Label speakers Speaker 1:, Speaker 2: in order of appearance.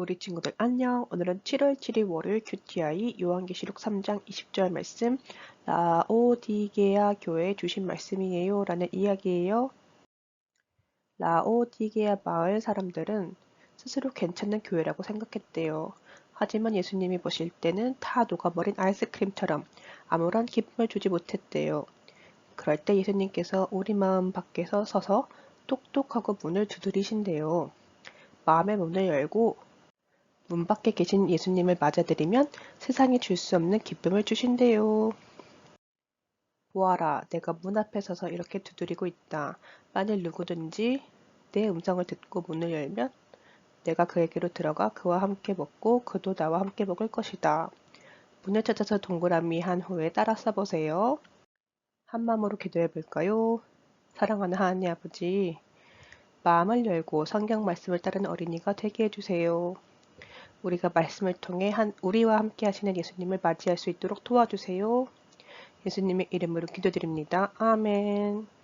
Speaker 1: 우리 친구들 안녕. 오늘은 7월 7일 월요일 QTI 요한계시록 3장 20절 말씀 라오디게아 교회에 주신 말씀이에요 라는 이야기예요. 라오디게아 마을 사람들은 스스로 괜찮은 교회라고 생각했대요. 하지만 예수님이 보실 때는 다 녹아버린 아이스크림처럼 아무런 기쁨을 주지 못했대요. 그럴 때 예수님께서 우리 마음 밖에서 서서 똑똑하고 문을 두드리신대요. 마음의 문을 열고 문 밖에 계신 예수님을 맞아들이면 세상이 줄 수 없는 기쁨을 주신대요. 보아라, 내가 문 앞에 서서 이렇게 두드리고 있다. 만일 누구든지 내 음성을 듣고 문을 열면 내가 그에게로 들어가 그와 함께 먹고 그도 나와 함께 먹을 것이다. 문을 찾아서 동그라미 한 후에 따라 써보세요. 한 마음으로 기도해 볼까요? 사랑하는 하나님 아버지, 마음을 열고 성경 말씀을 따르는 어린이가 되게 해주세요. 우리가 말씀을 통해 한, 우리와 함께 하시는 예수님을 맞이할 수 있도록 도와주세요. 예수님의 이름으로 기도드립니다. 아멘.